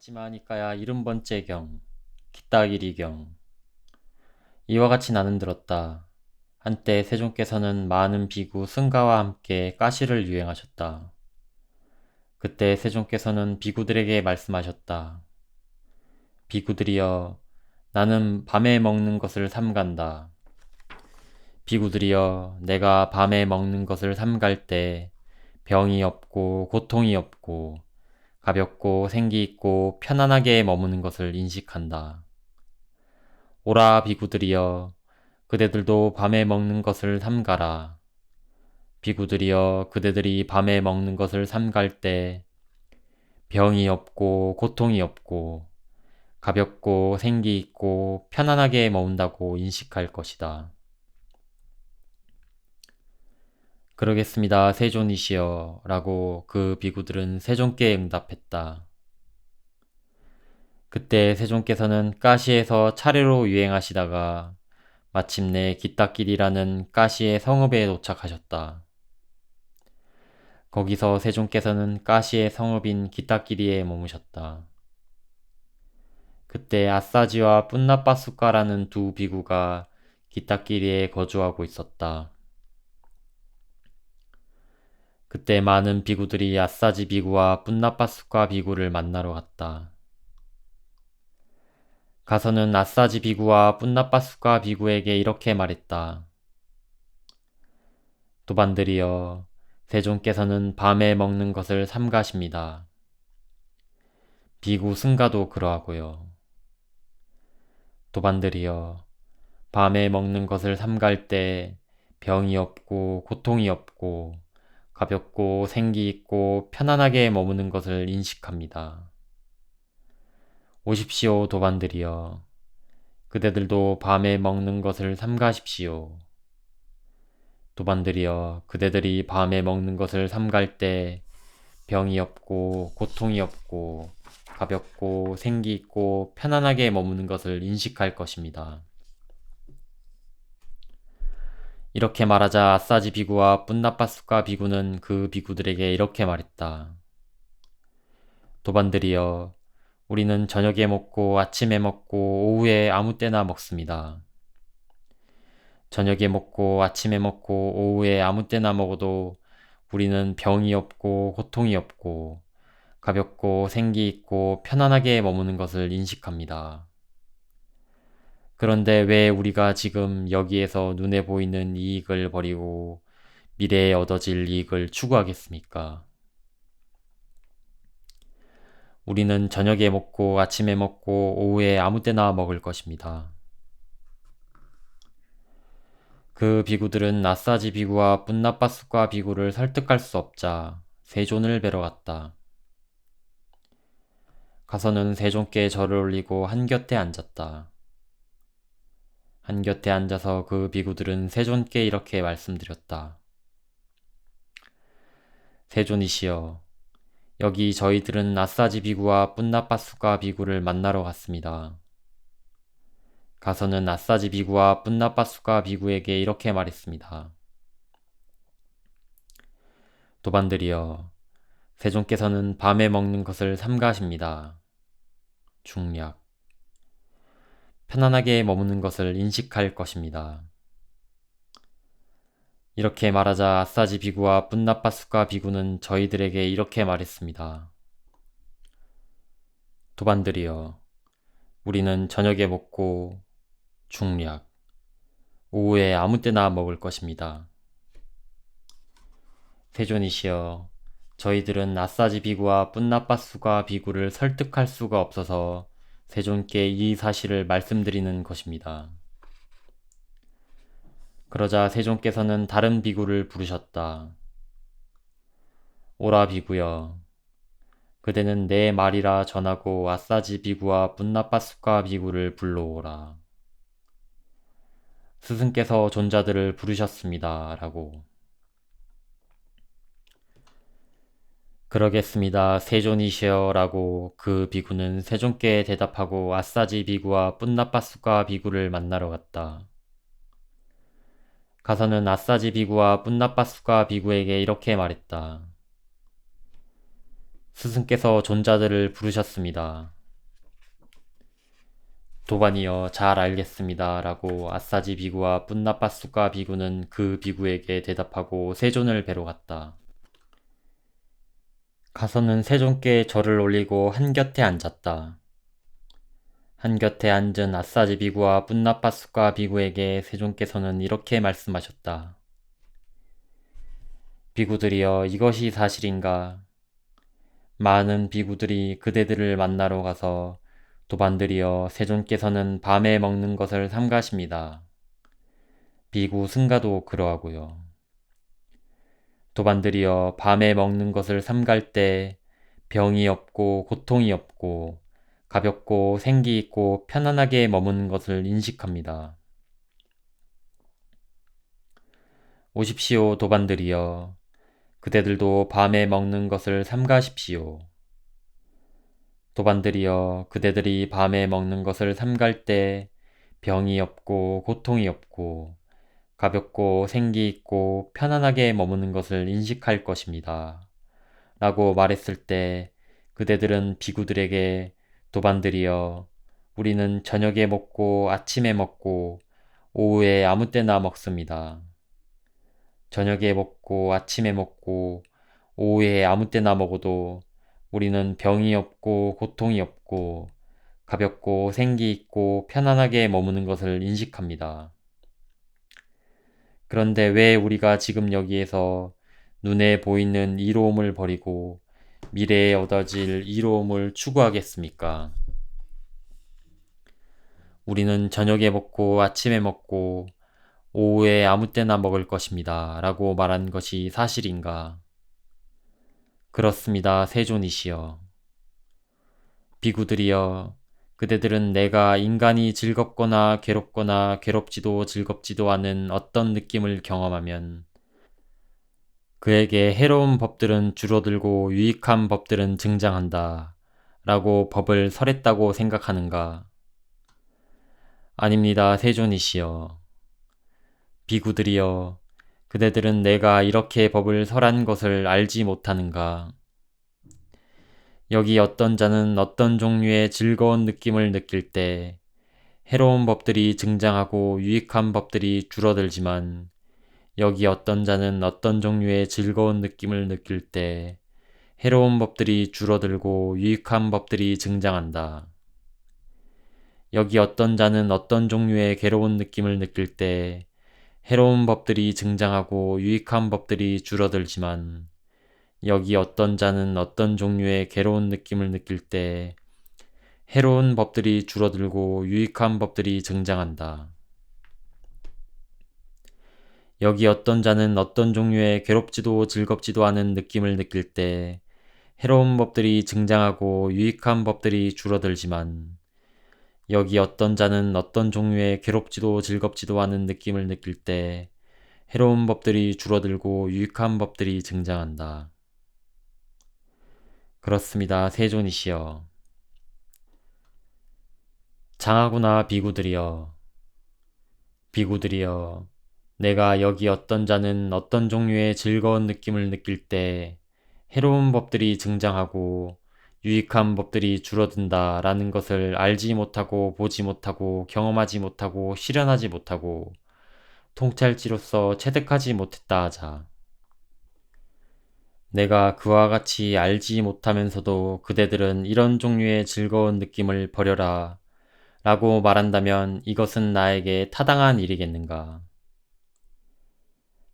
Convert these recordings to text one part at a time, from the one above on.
마치마니까야 일흔 번째 경, 기따기리 경. 이와 같이 나는 들었다. 한때 세종께서는 많은 비구 승가와 함께 가시를 유행하셨다. 그때 세종께서는 비구들에게 말씀하셨다. 비구들이여, 나는 밤에 먹는 것을 삼간다. 비구들이여, 내가 밤에 먹는 것을 삼갈 때 병이 없고 고통이 없고 가볍고 생기 있고 편안하게 머무는 것을 인식한다. 오라 비구들이여, 그대들도 밤에 먹는 것을 삼가라. 비구들이여, 그대들이 밤에 먹는 것을 삼갈 때 병이 없고 고통이 없고 가볍고 생기 있고 편안하게 머문다고 인식할 것이다. 그러겠습니다, 세존이시여. 라고 그 비구들은 세존께 응답했다. 그때 세존께서는 가시에서 차례로 유행하시다가 마침내 기타길이라는 가시의 성읍에 도착하셨다. 거기서 세존께서는 가시의 성읍인 기타길이에 머무셨다. 그때 아싸지와 뿐나빠수카라는 두 비구가 기타길이에 거주하고 있었다. 그때 많은 비구들이 아싸지 비구와 뿐나빠스과 비구를 만나러 갔다. 가서는 아싸지 비구와 뿐나빠스과 비구에게 이렇게 말했다. 도반들이여, 세종께서는 밤에 먹는 것을 삼가십니다. 비구 승가도 그러하고요. 도반들이여, 밤에 먹는 것을 삼갈 때 병이 없고 고통이 없고 가볍고 생기 있고 편안하게 머무는 것을 인식합니다. 오십시오, 도반들이여. 그대들도 밤에 먹는 것을 삼가십시오. 도반들이여, 그대들이 밤에 먹는 것을 삼갈 때 병이 없고 고통이 없고 가볍고 생기 있고 편안하게 머무는 것을 인식할 것입니다. 이렇게 말하자 아싸지 비구와 뿐나빠스카 비구는 그 비구들에게 이렇게 말했다. 도반들이여, 우리는 저녁에 먹고 아침에 먹고 오후에 아무 때나 먹습니다. 저녁에 먹고 아침에 먹고 오후에 아무 때나 먹어도 우리는 병이 없고 고통이 없고 가볍고 생기 있고 편안하게 머무는 것을 인식합니다. 그런데 왜 우리가 지금 여기에서 눈에 보이는 이익을 버리고 미래에 얻어질 이익을 추구하겠습니까? 우리는 저녁에 먹고 아침에 먹고 오후에 아무 때나 먹을 것입니다. 그 비구들은 나사지 비구와 뿐나빠스과 비구를 설득할 수 없자 세존을 뵈러 갔다. 가서는 세존께 절을 올리고 한 곁에 앉았다. 한 곁에 앉아서 그 비구들은 세존께 이렇게 말씀드렸다. 세존이시여, 여기 저희들은 아싸지 비구와 뿐나빠수가 비구를 만나러 갔습니다. 가서는 아싸지 비구와 뿐나빠수가 비구에게 이렇게 말했습니다. 도반들이여, 세존께서는 밤에 먹는 것을 삼가십니다. 중략. 편안하게 머무는 것을 인식할 것입니다. 이렇게 말하자 아싸지 비구와 뿐나빠스카 비구는 저희들에게 이렇게 말했습니다. 도반들이여, 우리는 저녁에 먹고 중략, 오후에 아무 때나 먹을 것입니다. 세존이시여, 저희들은 아싸지 비구와 뿐나빠스가 비구를 설득할 수가 없어서 세존께 이 사실을 말씀드리는 것입니다. 그러자 세존께서는 다른 비구를 부르셨다. 오라 비구여. 그대는 내 말이라 전하고 아싸지 비구와 분나빠스카 비구를 불러오라. 스승께서 존자들을 부르셨습니다. 라고. 그러겠습니다. 세존이시여라고 그 비구는 세존께 대답하고 아싸지 비구와 뿐나빠스과 비구를 만나러 갔다. 가서는 아싸지 비구와 뿐나빠스과 비구에게 이렇게 말했다. 스승께서 존자들을 부르셨습니다. 도반이여 잘 알겠습니다. 라고 아사지 비구와 뿐나빠수가 비구는 그 비구에게 대답하고 세존을 뵈러 갔다. 가서는 세존께 절을 올리고 한 곁에 앉았다. 한 곁에 앉은 아사지 비구와 뿐나빠수가 비구에게 세존께서는 이렇게 말씀하셨다. 비구들이여 이것이 사실인가? 많은 비구들이 그대들을 만나러 가서 도반들이여 세존께서는 밤에 먹는 것을 삼가십니다. 비구 승가도 그러하고요. 도반들이여 밤에 먹는 것을 삼갈 때 병이 없고 고통이 없고 가볍고 생기 있고 편안하게 머무는 것을 인식합니다. 오십시오 도반들이여 그대들도 밤에 먹는 것을 삼가십시오. 도반들이여 그대들이 밤에 먹는 것을 삼갈 때 병이 없고 고통이 없고 가볍고 생기 있고 편안하게 머무는 것을 인식할 것입니다. 라고 말했을 때 그대들은 비구들에게 도반들이여 우리는 저녁에 먹고 아침에 먹고 오후에 아무 때나 먹습니다. 저녁에 먹고 아침에 먹고 오후에 아무 때나 먹어도 우리는 병이 없고 고통이 없고 가볍고 생기 있고 편안하게 머무는 것을 인식합니다. 그런데 왜 우리가 지금 여기에서 눈에 보이는 이로움을 버리고 미래에 얻어질 이로움을 추구하겠습니까? 우리는 저녁에 먹고 아침에 먹고 오후에 아무 때나 먹을 것입니다. 라고 말한 것이 사실인가? 그렇습니다. 세존이시여. 비구들이여, 그대들은 내가 인간이 즐겁거나 괴롭거나 괴롭지도 즐겁지도 않은 어떤 느낌을 경험하면 그에게 해로운 법들은 줄어들고 유익한 법들은 증장한다. 라고 법을 설했다고 생각하는가? 아닙니다. 세존이시여. 비구들이여, 그대들은 내가 이렇게 법을 설한 것을 알지 못하는가? 여기 어떤 자는 어떤 종류의 즐거운 느낌을 느낄 때 해로운 법들이 증장하고 유익한 법들이 줄어들지만 여기 어떤 자는 어떤 종류의 즐거운 느낌을 느낄 때 해로운 법들이 줄어들고 유익한 법들이 증장한다. 여기 어떤 자는 어떤 종류의 괴로운 느낌을 느낄 때 해로운 법들이 증장하고 유익한 법들이 줄어들지만 여기 어떤 자는 어떤 종류의 괴로운 느낌을 느낄 때 해로운 법들이 줄어들고 유익한 법들이 증장한다. 여기 어떤 자는 어떤 종류의 괴롭지도 즐겁지도 않은 느낌을 느낄 때 해로운 법들이 증장하고 유익한 법들이 줄어들지만 여기 어떤 자는 어떤 종류의 괴롭지도 즐겁지도 않은 느낌을 느낄 때 해로운 법들이 줄어들고 유익한 법들이 증장한다. 그렇습니다. 세존이시여. 장하구나 비구들이여. 비구들이여. 내가 여기 어떤 자는 어떤 종류의 즐거운 느낌을 느낄 때 해로운 법들이 증장하고 유익한 법들이 줄어든다 라는 것을 알지 못하고 보지 못하고 경험하지 못하고 실현하지 못하고 통찰지로서 체득하지 못했다 하자. 내가 그와 같이 알지 못하면서도 그대들은 이런 종류의 즐거운 느낌을 버려라 라고 말한다면 이것은 나에게 타당한 일이겠는가?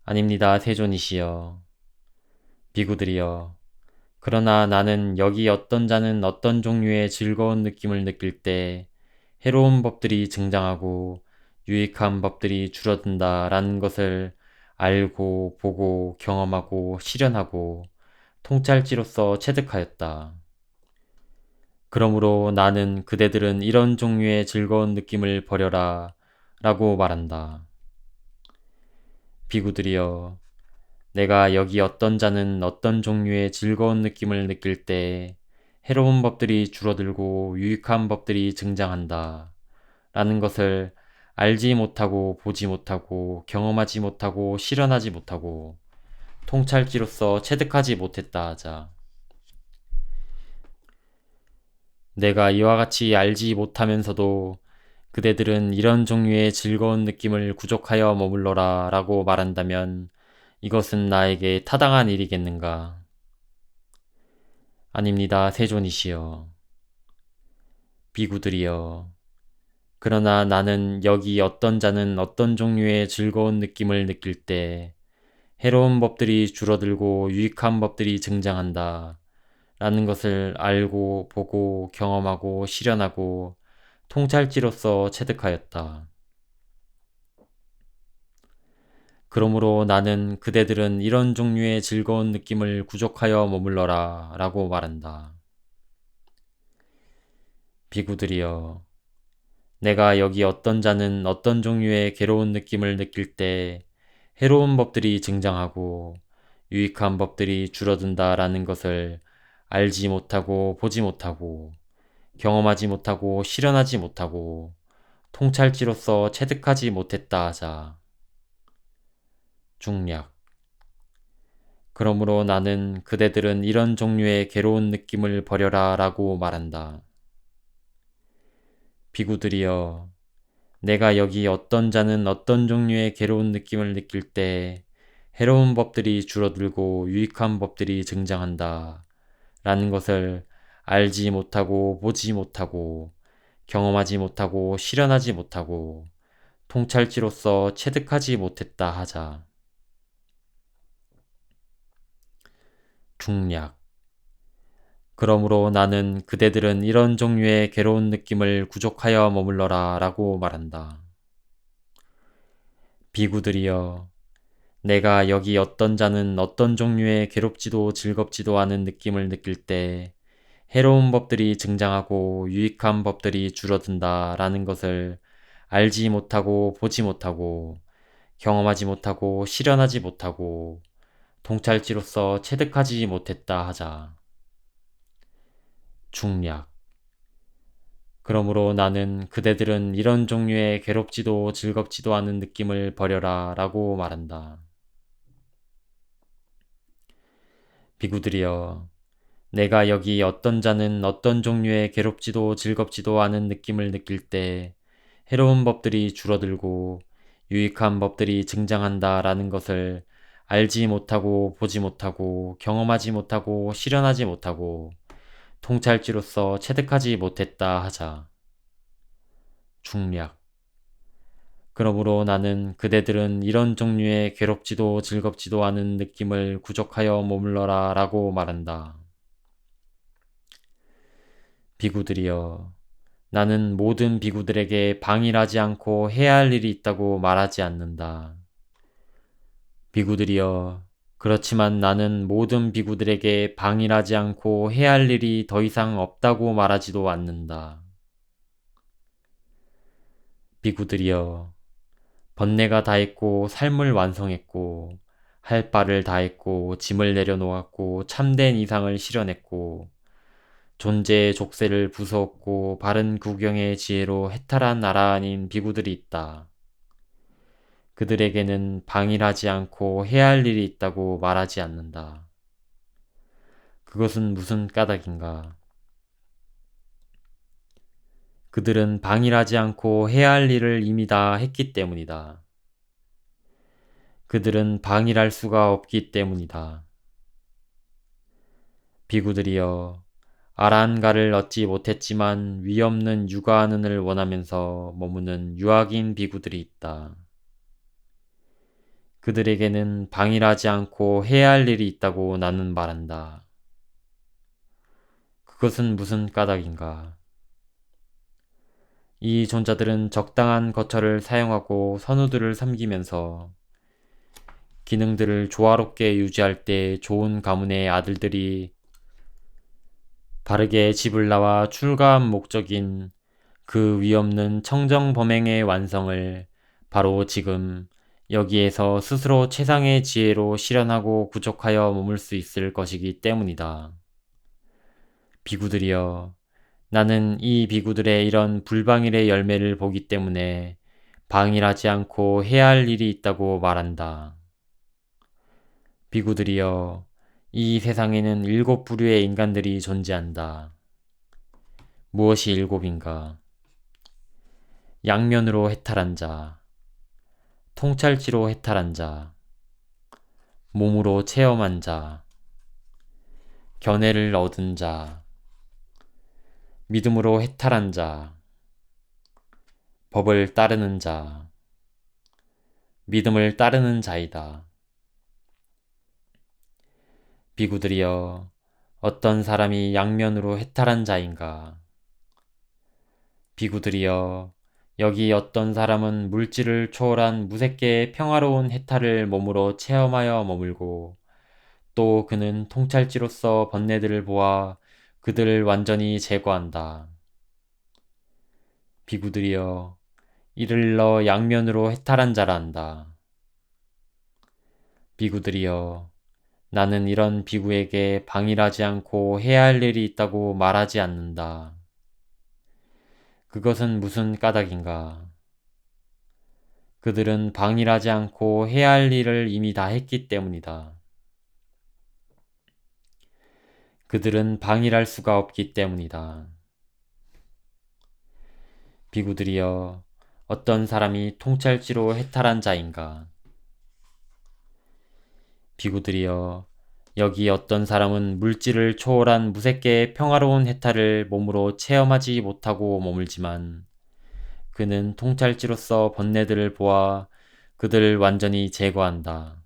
아닙니다, 세존이시여. 비구들이여. 그러나 나는 여기 어떤 자는 어떤 종류의 즐거운 느낌을 느낄 때 해로운 법들이 증장하고 유익한 법들이 줄어든다 라는 것을 알고 보고 경험하고 실현하고 통찰지로서 체득하였다. 그러므로 나는 그대들은 이런 종류의 즐거운 느낌을 버려라 라고 말한다. 비구들이여 내가 여기 어떤 자는 어떤 종류의 즐거운 느낌을 느낄 때 해로운 법들이 줄어들고 유익한 법들이 증장한다. 라는 것을 알지 못하고 보지 못하고 경험하지 못하고 실현하지 못하고 통찰지로서 체득하지 못했다 하자. 내가 이와 같이 알지 못하면서도 그대들은 이런 종류의 즐거운 느낌을 구족하여 머물러라 라고 말한다면 이것은 나에게 타당한 일이겠는가? 아닙니다, 세존이시여. 비구들이여. 그러나 나는 여기 어떤 자는 어떤 종류의 즐거운 느낌을 느낄 때 해로운 법들이 줄어들고 유익한 법들이 증장한다. 라는 것을 알고 보고 경험하고 실현하고 통찰지로서 체득하였다. 그러므로 나는 그대들은 이런 종류의 즐거운 느낌을 구족하여 머물러라 라고 말한다. 비구들이여, 내가 여기 어떤 자는 어떤 종류의 괴로운 느낌을 느낄 때 해로운 법들이 증장하고 유익한 법들이 줄어든다라는 것을 알지 못하고 보지 못하고 경험하지 못하고 실현하지 못하고 통찰지로서 체득하지 못했다 하자. 중략. 그러므로 나는 그대들은 이런 종류의 괴로운 느낌을 버려라 라고 말한다. 비구들이여, 내가 여기 어떤 자는 어떤 종류의 괴로운 느낌을 느낄 때 해로운 법들이 줄어들고 유익한 법들이 증장한다. 라는 것을 알지 못하고 보지 못하고 경험하지 못하고 실현하지 못하고 통찰지로서 체득하지 못했다 하자. 중략. 그러므로 나는 그대들은 이런 종류의 괴로운 느낌을 구족하여 머물러라 라고 말한다. 비구들이여, 내가 여기 어떤 자는 어떤 종류의 괴롭지도 즐겁지도 않은 느낌을 느낄 때 해로운 법들이 증장하고 유익한 법들이 줄어든다 라는 것을 알지 못하고 보지 못하고 경험하지 못하고 실현하지 못하고 통찰지로서 체득하지 못했다 하자. 중략. 그러므로 나는 그대들은 이런 종류의 괴롭지도 즐겁지도 않은 느낌을 버려라 라고 말한다. 비구들이여, 내가 여기 어떤 자는 어떤 종류의 괴롭지도 즐겁지도 않은 느낌을 느낄 때 해로운 법들이 줄어들고 유익한 법들이 증장한다 라는 것을 알지 못하고 보지 못하고 경험하지 못하고 실현하지 못하고 통찰지로서 체득하지 못했다 하자. 중략. 그러므로 나는 그대들은 이런 종류의 괴롭지도 즐겁지도 않은 느낌을 구족하여 머물러라 라고 말한다. 비구들이여, 나는 모든 비구들에게 방일하지 않고 해야 할 일이 있다고 말하지 않는다. 비구들이여, 그렇지만 나는 모든 비구들에게 방일하지 않고 해야 할 일이 더 이상 없다고 말하지도 않는다. 비구들이여, 번뇌가 다 했고 삶을 완성했고 할 바를 다 했고 짐을 내려놓았고 참된 이상을 실현했고 존재의 족쇄를 부수었고 바른 구경의 지혜로 해탈한 나라 아닌 비구들이 있다. 그들에게는 방일하지 않고 해야 할 일이 있다고 말하지 않는다. 그것은 무슨 까닭인가? 그들은 방일하지 않고 해야 할 일을 이미 다 했기 때문이다. 그들은 방일할 수가 없기 때문이다. 비구들이여, 아란가를 얻지 못했지만 위없는 육아하는을 원하면서 머무는 유학인 비구들이 있다. 그들에게는 방일하지 않고 해야 할 일이 있다고 나는 말한다. 그것은 무슨 까닭인가? 이 존자들은 적당한 거처를 사용하고 선우들을 섬기면서 기능들을 조화롭게 유지할 때 좋은 가문의 아들들이 바르게 집을 나와 출가한 목적인 그 위없는 청정 범행의 완성을 바로 지금 여기에서 스스로 최상의 지혜로 실현하고 구족하여 머물 수 있을 것이기 때문이다. 비구들이여, 나는 이 비구들의 이런 불방일의 열매를 보기 때문에 방일하지 않고 해야 할 일이 있다고 말한다. 비구들이여, 이 세상에는 일곱 부류의 인간들이 존재한다. 무엇이 일곱인가? 양면으로 해탈한 자, 통찰지로 해탈한 자, 몸으로 체험한 자, 견해를 얻은 자, 믿음으로 해탈한 자, 법을 따르는 자, 믿음을 따르는 자이다. 비구들이여, 어떤 사람이 양면으로 해탈한 자인가? 비구들이여, 여기 어떤 사람은 물질을 초월한 무색계의 평화로운 해탈을 몸으로 체험하여 머물고, 또 그는 통찰지로서 번뇌들을 보아 그들을 완전히 제거한다. 비구들이여, 이를 일러 양면으로 해탈한 자라 한다. 비구들이여, 나는 이런 비구에게 방일하지 않고 해야 할 일이 있다고 말하지 않는다. 그것은 무슨 까닭인가? 그들은 방일하지 않고 해야 할 일을 이미 다 했기 때문이다. 그들은 방일할 수가 없기 때문이다. 비구들이여, 어떤 사람이 통찰지로 해탈한 자인가? 비구들이여, 여기 어떤 사람은 물질을 초월한 무색계의 평화로운 해탈을 몸으로 체험하지 못하고 머물지만 그는 통찰지로서 번뇌들을 보아 그들을 완전히 제거한다.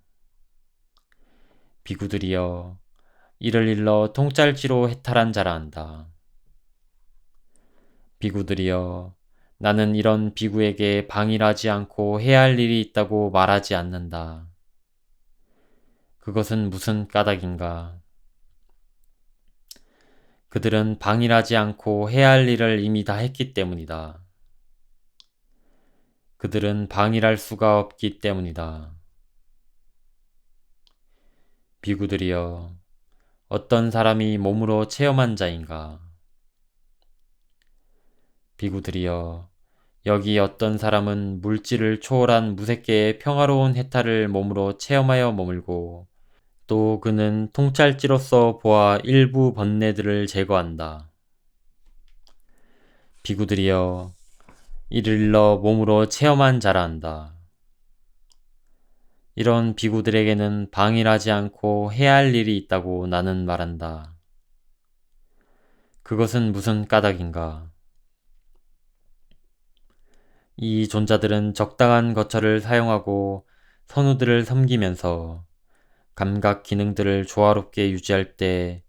비구들이여, 이를 일러 통찰지로 해탈한 자라 한다. 비구들이여, 나는 이런 비구에게 방일하지 않고 해야 할 일이 있다고 말하지 않는다. 그것은 무슨 까닭인가? 그들은 방일하지 않고 해야 할 일을 이미 다 했기 때문이다. 그들은 방일할 수가 없기 때문이다. 비구들이여, 어떤 사람이 몸으로 체험한 자인가? 비구들이여, 여기 어떤 사람은 물질을 초월한 무색계의 평화로운 해탈을 몸으로 체험하여 머물고 또 그는 통찰지로서 보아 일부 번뇌들을 제거한다. 비구들이여 이를 일러 몸으로 체험한 자라 한다. 이런 비구들에게는 방일하지 않고 해야 할 일이 있다고 나는 말한다. 그것은 무슨 까닭인가? 이 존자들은 적당한 거처를 사용하고 선우들을 섬기면서 감각 기능들을 조화롭게 유지할 때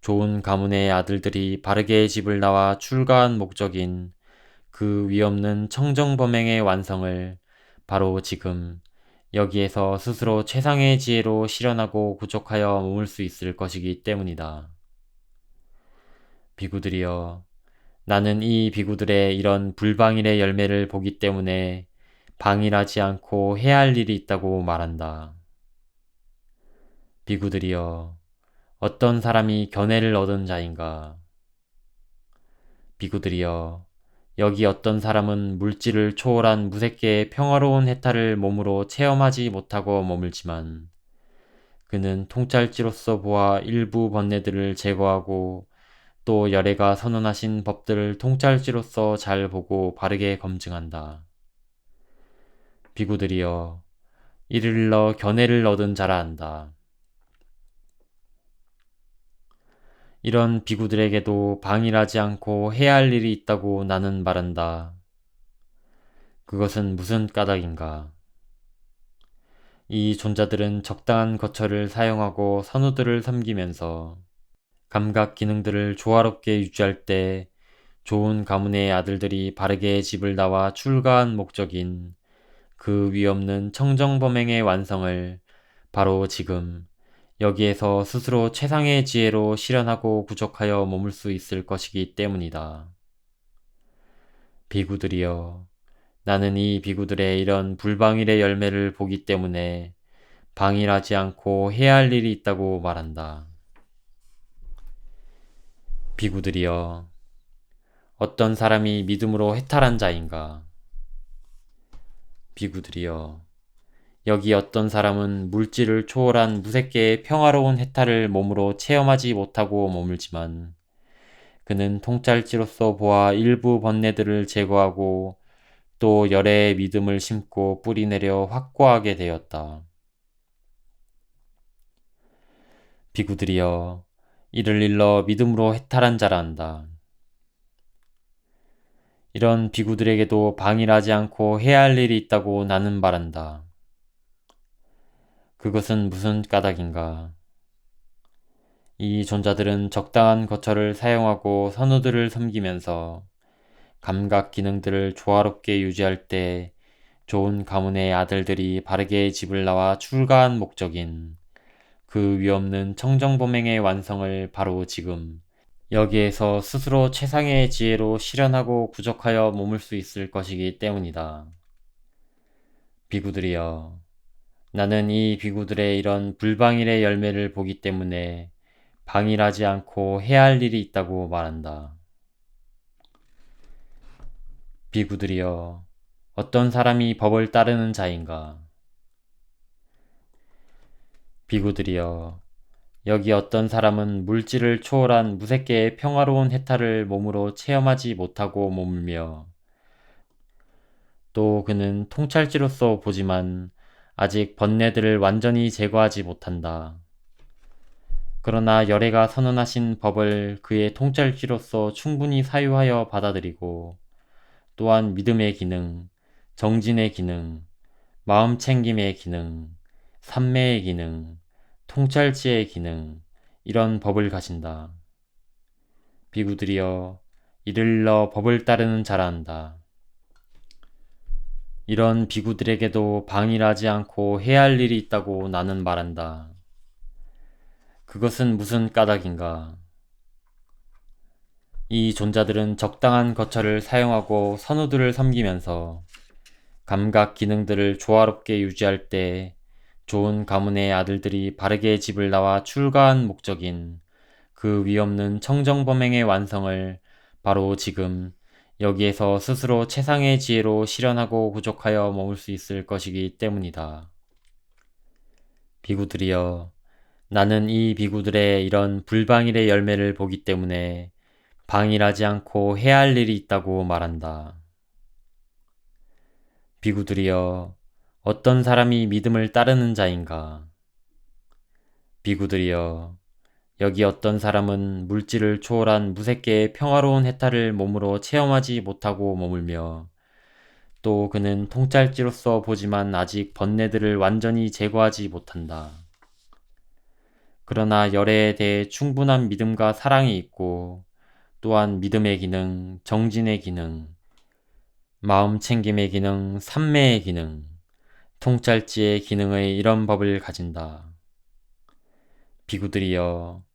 좋은 가문의 아들들이 바르게 집을 나와 출가한 목적인 그 위없는 청정범행의 완성을 바로 지금 여기에서 스스로 최상의 지혜로 실현하고 구족하여 머물 수 있을 것이기 때문이다. 비구들이여, 나는 이 비구들의 이런 불방일의 열매를 보기 때문에 방일하지 않고 해야 할 일이 있다고 말한다. 비구들이여, 어떤 사람이 견해를 얻은 자인가? 비구들이여, 여기 어떤 사람은 물질을 초월한 무색계의 평화로운 해탈을 몸으로 체험하지 못하고 머물지만, 그는 통찰지로서 보아 일부 번뇌들을 제거하고 또 열애가 선언하신 법들을 통찰지로서 잘 보고 바르게 검증한다. 비구들이여, 이를 일러 견해를 얻은 자라 한다. 이런 비구들에게도 방일하지 않고 해야 할 일이 있다고 나는 말한다. 그것은 무슨 까닭인가? 이 존자들은 적당한 거처를 사용하고 선우들을 섬기면서 감각 기능들을 조화롭게 유지할 때 좋은 가문의 아들들이 바르게 집을 나와 출가한 목적인 그 위없는 청정범행의 완성을 바로 지금 여기에서 스스로 최상의 지혜로 실현하고 구족하여 머물 수 있을 것이기 때문이다. 비구들이여, 나는 이 비구들의 이런 불방일의 열매를 보기 때문에 방일하지 않고 해야 할 일이 있다고 말한다. 비구들이여, 어떤 사람이 믿음으로 해탈한 자인가? 비구들이여, 여기 어떤 사람은 물질을 초월한 무색계의 평화로운 해탈을 몸으로 체험하지 못하고 머물지만 그는 통찰지로서 보아 일부 번뇌들을 제거하고 또 열애의 믿음을 심고 뿌리내려 확고하게 되었다. 비구들이여 이를 일러 믿음으로 해탈한 자라 한다. 이런 비구들에게도 방일하지 않고 해야 할 일이 있다고 나는 말한다. 그것은 무슨 까닭인가? 이 존자들은 적당한 거처를 사용하고 선우들을 섬기면서 감각 기능들을 조화롭게 유지할 때 좋은 가문의 아들들이 바르게 집을 나와 출가한 목적인 그 위없는 청정범행의 완성을 바로 지금 여기에서 스스로 최상의 지혜로 실현하고 부족하여 머물 수 있을 것이기 때문이다. 비구들이여, 나는 이 비구들의 이런 불방일의 열매를 보기 때문에 방일하지 않고 해야 할 일이 있다고 말한다. 비구들이여, 어떤 사람이 법을 따르는 자인가? 비구들이여, 여기 어떤 사람은 물질을 초월한 무색계의 평화로운 해탈을 몸으로 체험하지 못하고 머물며 또 그는 통찰지로서 보지만 아직 번뇌들을 완전히 제거하지 못한다. 그러나 열애가 선언하신 법을 그의 통찰지로서 충분히 사유하여 받아들이고 또한 믿음의 기능, 정진의 기능, 마음 챙김의 기능, 삼매의 기능, 통찰지의 기능, 이런 법을 가진다. 비구들이여, 이를 러 법을 따르는 자라 한다. 이런 비구들에게도 방일하지 않고 해야 할 일이 있다고 나는 말한다. 그것은 무슨 까닭인가? 이 존자들은 적당한 거처를 사용하고 선우들을 섬기면서 감각 기능들을 조화롭게 유지할 때 좋은 가문의 아들들이 바르게 집을 나와 출가한 목적인 그 위없는 청정범행의 완성을 바로 지금 여기에서 스스로 최상의 지혜로 실현하고 부족하여 머물 수 있을 것이기 때문이다. 비구들이여, 나는 이 비구들의 이런 불방일의 열매를 보기 때문에 방일하지 않고 해야 할 일이 있다고 말한다. 비구들이여, 어떤 사람이 믿음을 따르는 자인가? 비구들이여, 여기 어떤 사람은 물질을 초월한 무색계의 평화로운 해탈을 몸으로 체험하지 못하고 머물며 또 그는 통찰지로서 보지만 아직 번뇌들을 완전히 제거하지 못한다. 그러나 열애에 대해 충분한 믿음과 사랑이 있고 또한 믿음의 기능, 정진의 기능, 마음 챙김의 기능, 삼매의 기능, 통찰지의 기능의 이런 법을 가진다. 비구들이여,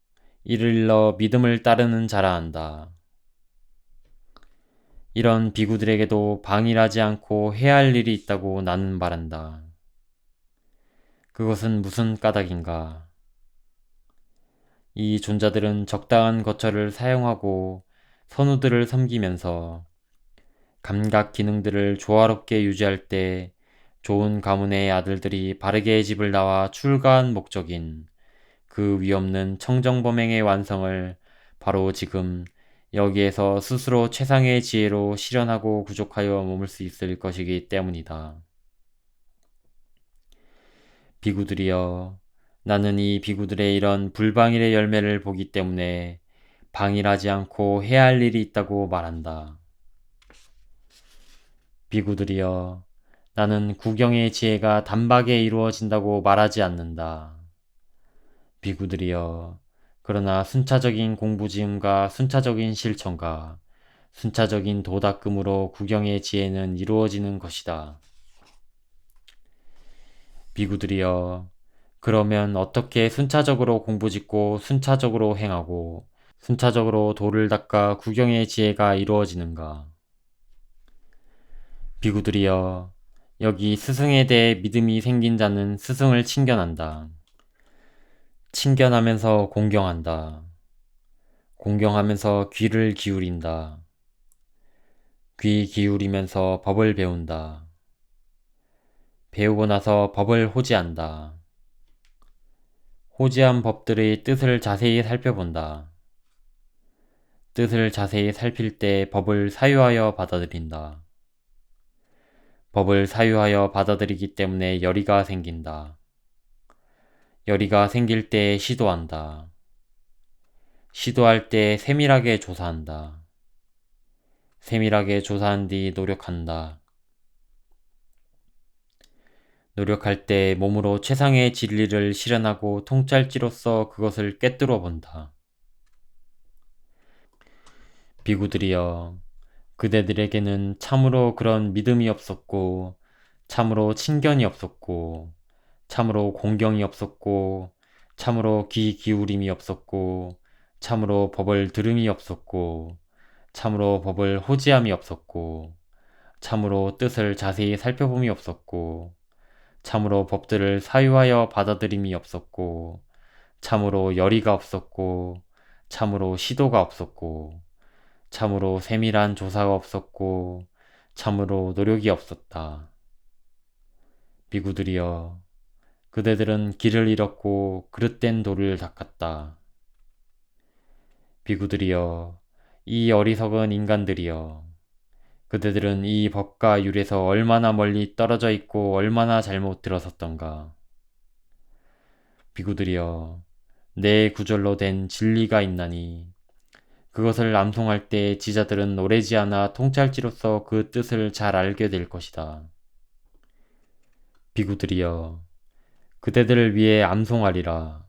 이를 일러 믿음을 따르는 자라 한다. 이런 비구들에게도 방일하지 않고 해야 할 일이 있다고 나는 말한다. 그것은 무슨 까닭인가? 이 존자들은 적당한 거처를 사용하고 선우들을 섬기면서 감각 기능들을 조화롭게 유지할 때 좋은 가문의 아들들이 바르게 집을 나와 출가한 목적인 그 위없는 청정범행의 완성을 바로 지금 여기에서 스스로 최상의 지혜로 실현하고 구족하여 머물 수 있을 것이기 때문이다. 비구들이여, 나는 이 비구들의 이런 불방일의 열매를 보기 때문에 방일하지 않고 해야 할 일이 있다고 말한다. 비구들이여, 나는 구경의 지혜가 단박에 이루어진다고 말하지 않는다. 비구들이여, 그러나 순차적인 공부지음과 순차적인 실천과 순차적인 도닦음으로 구경의 지혜는 이루어지는 것이다. 비구들이여, 그러면 어떻게 순차적으로 공부짓고 순차적으로 행하고 순차적으로 도를 닦아 구경의 지혜가 이루어지는가? 비구들이여, 여기 스승에 대해 믿음이 생긴 자는 스승을 친견한다. 친견하면서 공경한다. 공경하면서 귀를 기울인다. 귀 기울이면서 법을 배운다. 배우고 나서 법을 호지한다. 호지한 법들의 뜻을 자세히 살펴본다. 뜻을 자세히 살필 때 법을 사유하여 받아들인다. 법을 사유하여 받아들이기 때문에 열의가 생긴다. 열의가 생길 때 시도한다. 시도할 때 세밀하게 조사한다. 세밀하게 조사한 뒤 노력한다. 노력할 때 몸으로 최상의 진리를 실현하고 통찰지로서 그것을 꿰뚫어 본다. 비구들이여, 그대들에게는 참으로 그런 믿음이 없었고, 참으로 친견이 없었고, 참으로 공경이 없었고, 참으로 귀 기울임이 없었고, 참으로 법을 들음이 없었고, 참으로 법을 호지함이 없었고, 참으로 뜻을 자세히 살펴봄이 없었고, 참으로 법들을 사유하여 받아들임이 없었고, 참으로 열의가 없었고, 참으로 시도가 없었고, 참으로 세밀한 조사가 없었고, 참으로 노력이 없었다. 비구들이여, 그대들은 길을 잃었고 그릇된 돌을 닦았다. 비구들이여, 이 어리석은 인간들이여, 그대들은 이 법과 율에서 얼마나 멀리 떨어져 있고 얼마나 잘못 들어섰던가. 비구들이여, 내 구절로 된 진리가 있나니 그것을 암송할 때 지자들은 오래지 않아 통찰지로서 그 뜻을 잘 알게 될 것이다. 비구들이여, 그대들을 위해 암송하리라.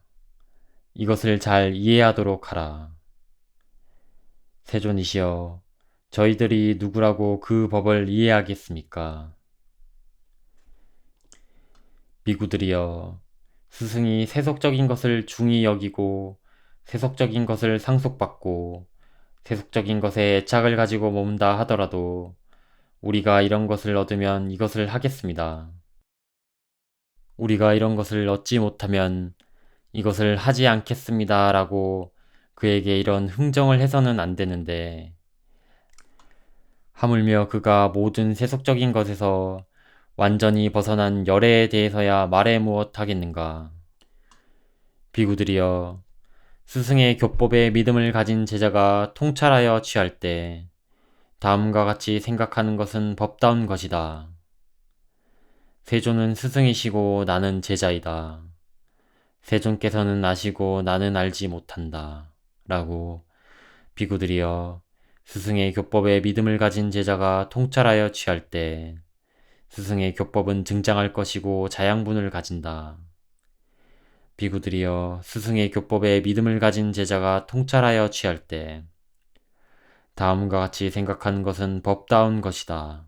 이것을 잘 이해하도록 하라. 세존이시여, 저희들이 누구라고 그 법을 이해하겠습니까? 비구들이여, 스승이 세속적인 것을 중히 여기고 세속적인 것을 상속받고 세속적인 것에 애착을 가지고 몸다 하더라도 우리가 이런 것을 얻으면 이것을 하겠습니다. 우리가 이런 것을 얻지 못하면 이것을 하지 않겠습니다. 라고 그에게 이런 흥정을 해서는 안 되는데, 하물며 그가 모든 세속적인 것에서 완전히 벗어난 열애에 대해서야 말해 무엇 하겠는가. 비구들이여, 스승의 교법에 믿음을 가진 제자가 통찰하여 취할 때 다음과 같이 생각하는 것은 법다운 것이다. 세존은 스승이시고 나는 제자이다. 세존께서는 아시고 나는 알지 못한다. 라고 비구들이여 스승의 교법에 믿음을 가진 제자가 통찰하여 취할 때 스승의 교법은 등장할 것이고 자양분을 가진다. 비구들이여 스승의 교법에 믿음을 가진 제자가 통찰하여 취할 때 다음과 같이 생각하는 것은 법다운 것이다.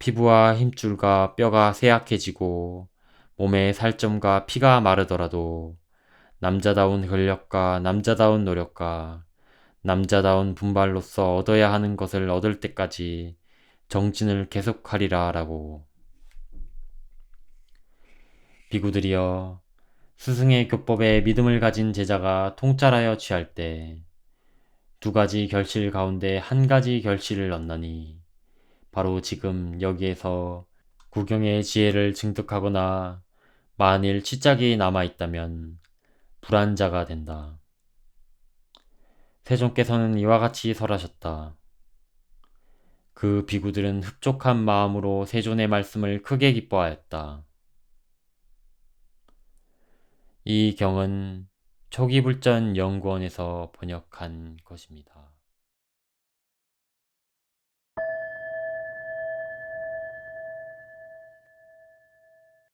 피부와 힘줄과 뼈가 쇠약해지고 몸의 살점과 피가 마르더라도 남자다운 권력과 남자다운 노력과 남자다운 분발로서 얻어야 하는 것을 얻을 때까지 정진을 계속하리라 라고. 비구들이여 스승의 교법에 믿음을 가진 제자가 통찰하여 취할 때 두 가지 결실 가운데 한 가지 결실을 얻나니 바로 지금 여기에서 구경의 지혜를 증득하거나 만일 치짝이 남아 있다면 불안자가 된다. 세종께서는 이와 같이 설하셨다. 그 비구들은 흡족한 마음으로 세존의 말씀을 크게 기뻐하였다. 이 경은 초기불전 연구원에서 번역한 것입니다.